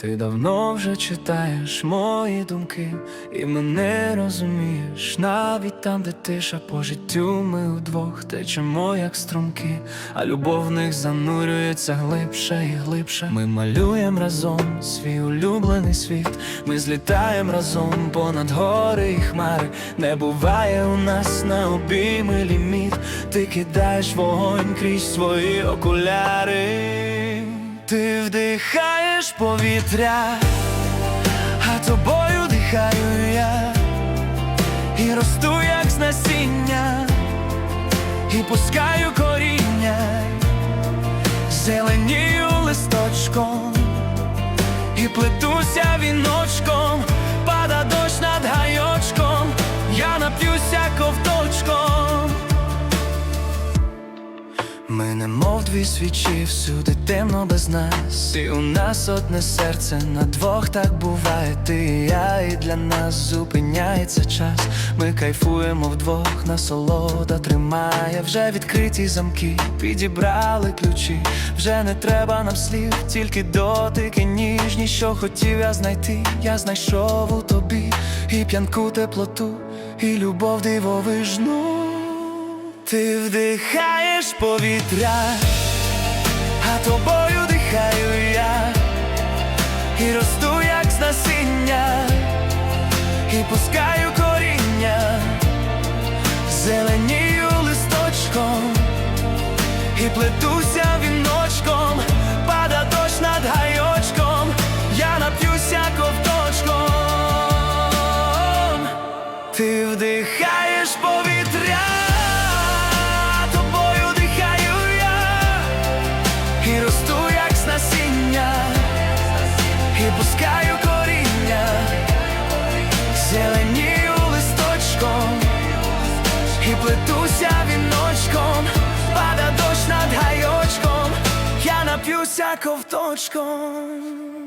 Ти давно вже читаєш мої думки, і мене розумієш, навіть там, де тиша по життю ми удвох течемо, як струмки, а любов в них занурюється глибше і глибше. Ми малюємо разом свій улюблений світ. Ми злітаємо разом понад гори і хмари. Не буває у нас на обійми ліміт. Ти кидаєш вогонь крізь свої окуляри. Ти вдихаєш повітря, а тобою дихаю я, і росту, як з насіння, і пускаю коріння, зеленію листочком, і плетуся дві свічі, всюди темно без нас, і у нас одне серце на двох так буває. Ти і я, і для нас зупиняється час. Ми кайфуємо вдвох, насолода тримає. Вже відкриті замки, підібрали ключі. Вже не треба нам слів, тільки дотики ніжні, що хотів я знайти. Я знайшов у тобі і п'янку теплоту, і любов дивовижну. Ти вдихаєш повітря, а тобою дихаю я, і росту, як з насіння, і пускаю коріння, зеленію листочком, і плетуся віночком, пада дощ над гайочком, я нап'юся ковточком. Ти вдихаєш повітря, пускаю коріння, зеленію листочком, і плетуся віночком, пада дощ над гайочком, я нап'юся ковточком.